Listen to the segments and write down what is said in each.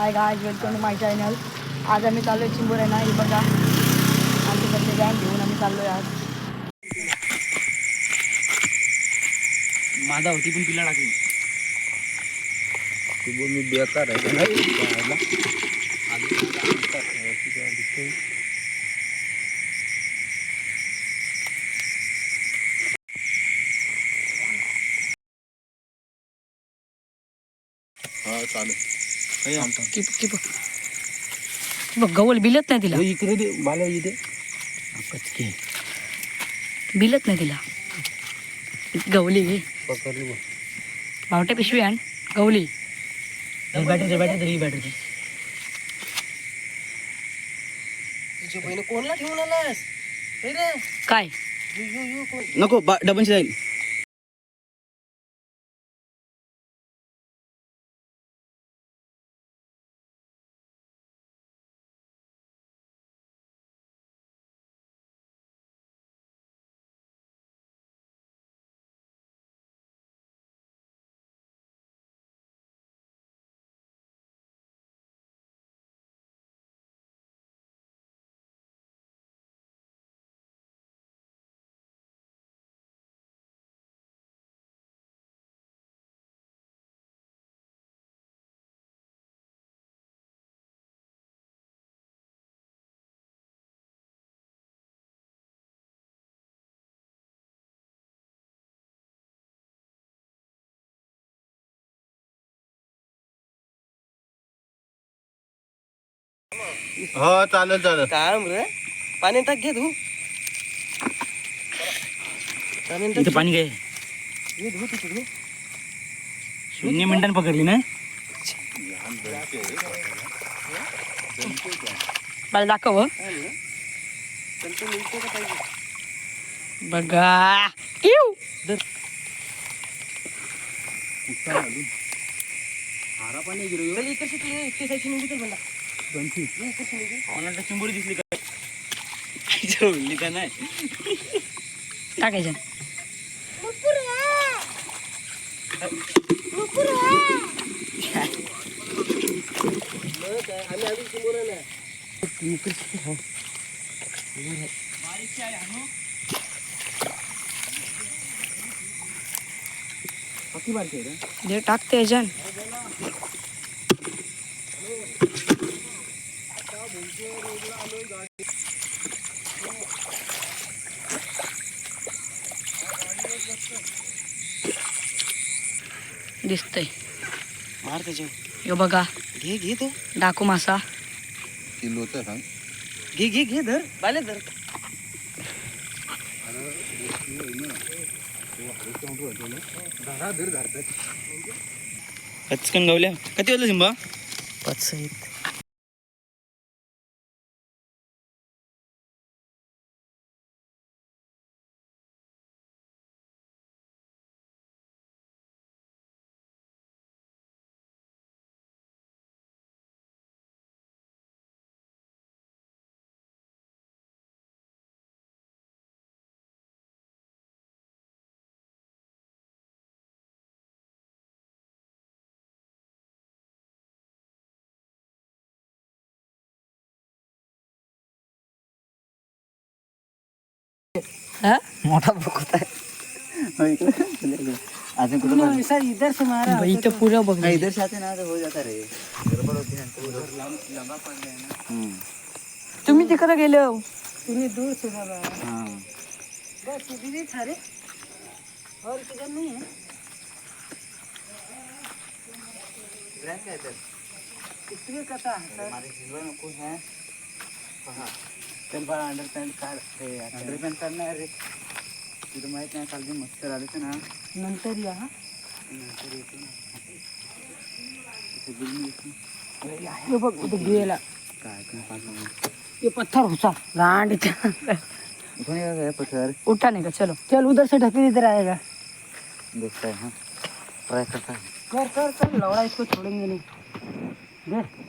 Hi guys welcome to my channel आज आम्ही चाललो आहे चिंबोर आहे ना हे बघा. आमचे सगळे गॅंग घेऊन आम्ही चाललो आहे आज. माझा होती पण पिला टाकली. तू बोल मी बेकार आहे. का नाही. पाहायला. हा चालेल. की की बघ की बघ गवल बिलत नाही तिला. इकडे दे मला इथे. कचके. बिलत नाही तिला. गवली. घे भावटे पिशवी आण. गवली. बॅटरी बॅटरी ही बॅटरी दे. तुझ्या बहिणी कोणला ठेवून आलास? रे. काय? नको डबनशी जाईल. हो चालेल चालेल. काम रे. पाणी टाक घे तू पाणी टाक इथं पाणी काय घे. धू तिथे धू शून्य मिनिटांनी पकडली ना? मला दाखव हं. त्यांचं मिळते का पाहिजे बघा. इव. चल इकडे शिकली इकडे साईडची निघू चल म्हणला. ऑनलाईन चिंबोरी दिसली काय जेवली का नाही टाकायचं मग काय दे टाकते याच्यान दिसतंय. मार त्याच्या यो बघा. घे घे तो डाकू मासा. किलोचं सांग. घे घे घे धर. बाले धर. कचकन गावल्या. किती होतं सिंबा? पाच सहित हा? मोठा बघत आहे अजून कुठं सर इधर से मारा बाई, इथं पुरं नाही इधर से आते ना तो हो जाता रे गडबड होती ना तो उधर लंब- पड़ गया ना। तुम्ही तिकडे गेले हो. तूने दूर से बाबा हाँ। बस दीदी था रे और किधर नहीं है। कितने का था सर। हमारे सिल्वर नको है। चल काढ काढणार रे तुला माहित नाही काल जे मस्त आले ना। नंतर या हा नंतर येतो ना। तिथे बिल येतो ये बघ उधर गेला काय काय पाहतो ये पत्थर होता गांड कोणी काय काय पथर उठा नाही का चलो। चल उधर से ढकेल इधर आएगा। देखता है हाँ। ट्राई करता है। कर कर कर। लौड़ा इसको छोड़ेंगे नहीं। दे कर, कर.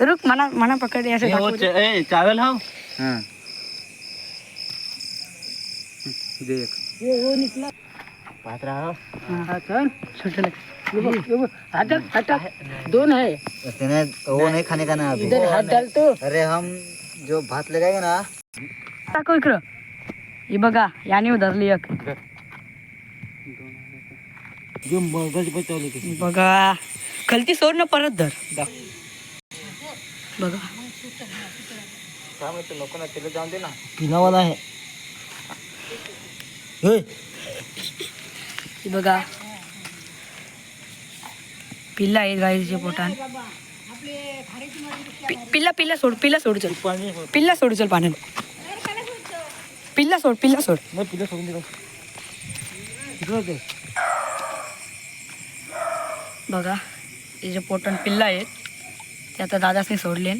रुक मना मना पकड़ ऐसे ए, च, ए, चावल हाँ। देख। દેખ वो निकला। નીકળા પાતરા હાવ हाँ चल। छोटे हाथ डाल हाथ डाल। दोन है। इतने तो वो नहीं। खाने का ना अभी। इधर हाथ डाल तो। अरे हम जो भात लगाएँगे ना। टाको इकडं ही बघा याने धरली एक बघा। खलती सोड परत बघा नको ना तिला जाऊन दे ना पिनावाला आहे बघा पिल्ला आहेत गाईचे पोटान पि- पिल्ला पिल्ला सोड पिल्ला सोड चल. पिल्ला सोड चल पाण्यात. पिल्ला सोड पिल्ला सोड. नाही पिलं सोडून दिलं बघा हे जे पोटन पिल्ला आहेत ते आता दादासने सोडले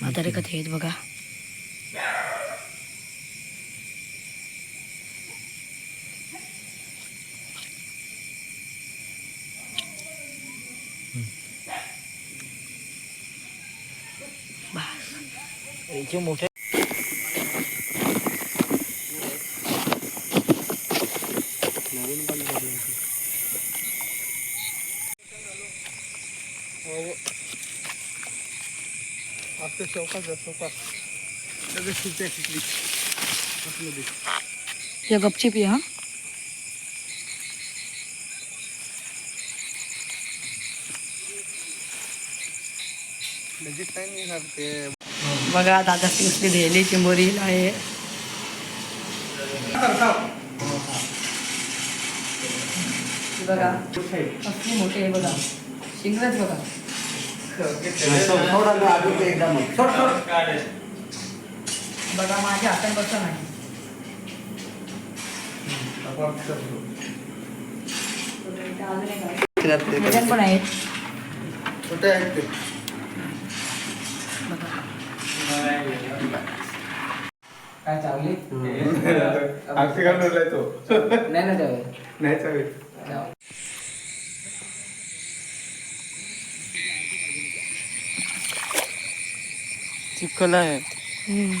म्हातारे कधी आहेत बघा बस। याचे मोठे ये गपचिप आहे हा? दादा सिंगची धेली चिंबोरी आहे हे बघा मोठी आहे बघा. शिंगरच बघा. बघा माझ्या हातात बसत नाही आहे. पण बघा काय चावली नाही ना चावेल चिखल आहे चिपकला है। हम्म।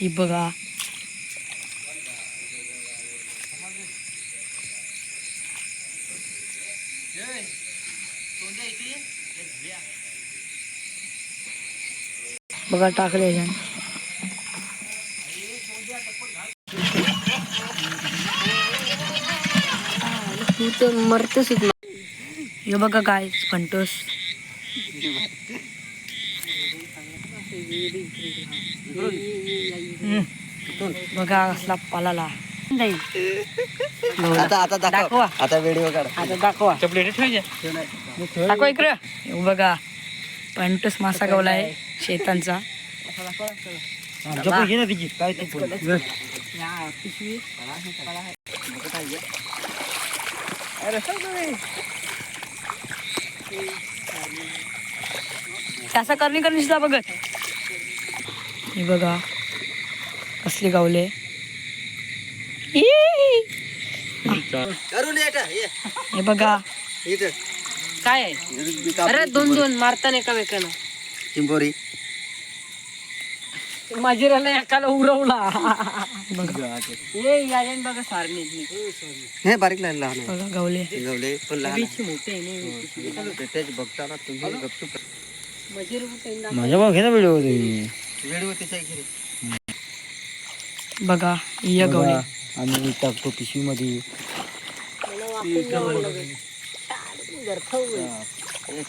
ही बघा बघा टाकले तू तर मरतेस हे बघा काय फंटोस बघा असला पालाला. आता आता दाखव. दाखवा. आता व्हिडिओ काढ. आता दाखवा. इकडं. हे बघा. पंटूस मासा गवलाय शेतांचा. कसा करणी करणी सुद्धा बघत हे बघा. कसली गावले. का? हे बघा. इथं. काय? आहे अरे दोन दोन मारताना एका वेकानं. चिंबोरी. माझीराला एकाला उरवला. बघा. ये यायन बघा सारणी हे बारीक लहान लहान बघा गावले. गवले पण लहान मोठे आहे ना आहे. तेच बघताना तुम्ही गपचूप. मजीर कुठे आहे ना? माझ्या भाऊ घेता व्हिडिओ तुम्ही बघा या गावले आम्ही टाकतो पिशवीमध्ये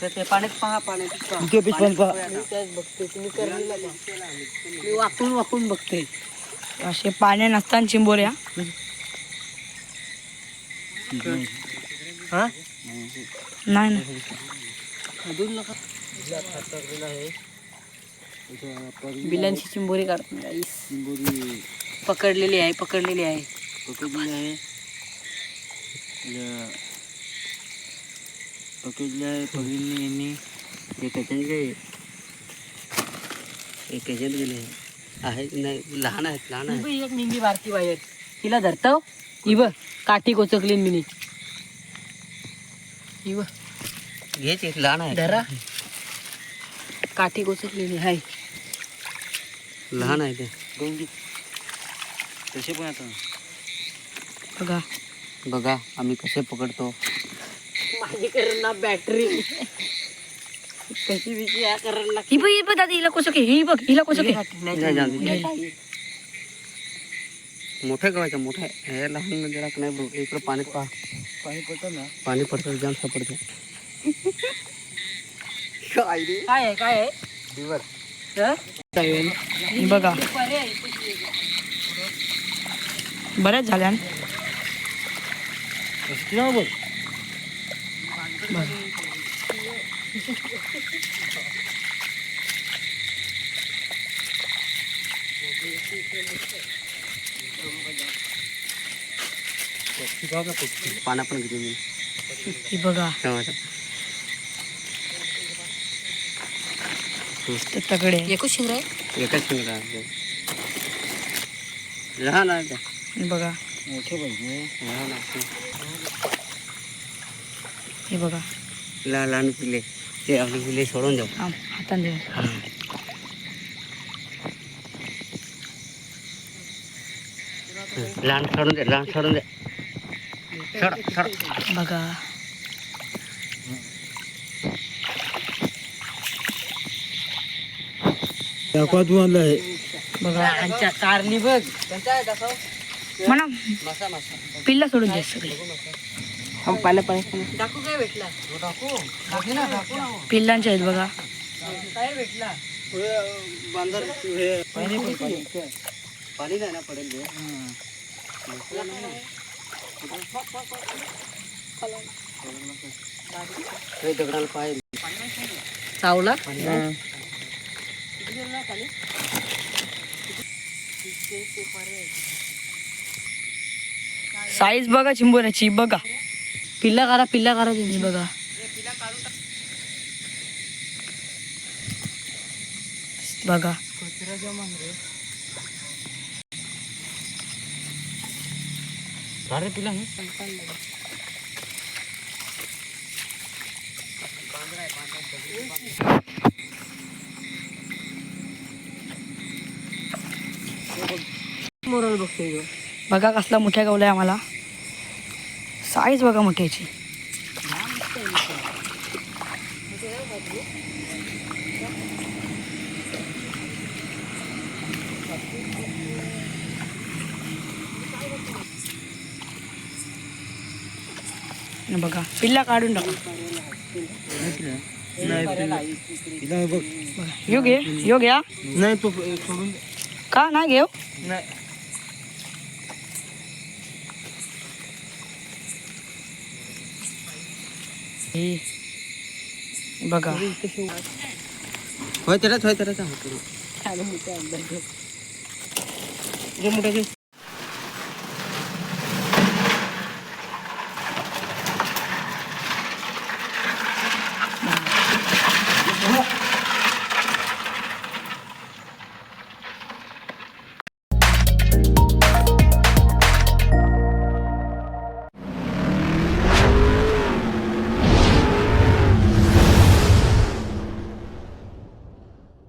ते पाण्यात पहा पाण्यात पिशवण पहा. मी. मी वाकून वाकून बघते. असे पाण्या नसताना चिंबोऱ्या. हा? नाही ना. अजून नका. बिलांची चिंबोरी काढतो guys. चिंबोरी पकडलेली आहे. पकडलेली आहे. पकडली आहे पकडली आहे पकडली यांनी. हे त्याच्यात गे हे त्याच्यात गेले? आहेत नाही? लहान आहेत लहान ही बघ एक निंगी बारकी बाहेर. तिला धरतो ही बघ काठी कोचकली मिनी. ही बघ. घेच लहान आहे धरा. काठी कोचकलेली आहे लहान आहे ते. गौंडी तसे पण आता. बघा. बघा आम्ही कसे पकडतो. माझी करणं बॅटरी कशी बिशी या करायला ही बघ ही बघ दादी हिला कोसके ही बघ हिला नाही गव्हाच्या मोठ्या आहे. हे लहान म्हणजे राख नाही बघ इकडं पाण्यात पहा. पाणी पडतं ना. पाणी पडतं जाम सापडते. काय आहे काय आहे? हं? बघा. बऱ्याच झाल्या पाना पण ही बघा. ते तगडे एकूच शिंगर आहे एकच शिंगडा आहे. लहान आहे ते. ही बघा मोठे पाहिजे लहान आहे. हे। बघा लहान लहान पिले। ते आपले पिले सोडून देऊ आम हाताने दे. लहान सोडून दे लहान सोडून दे। सोड सोड बघा दाखवा तू आणलं आहे बघा आमच्या कारली बघ. म्हणा मासा मासा पिल्ला सोडून दे सगळे. पाहिलं पाहिजे टाकू काय भेटला पिल्लांचे आहेत बघा. काय भेटला बांधर पाणी नाही ना पडेल ते. हे दगडाला पाय खाली साईज बघा चिंबोऱ्याची बघा. पिल्ला करा पिल्ला करा त्यांची बघा. बघा. अरे पिला मोरल बघतोय. बघा कसला मोठ्या गावलाय आम्हाला साईज बघा मोठ्याची हे बघा पिल्ला काढून टाका पिला बघ बघा यो घे यो घ्या नाही तो सोडून दे. का नाही घेऊ नाही ही बघा होय त्यालाच होय त्यालाच खाली मोठे अंदर. जे मोठे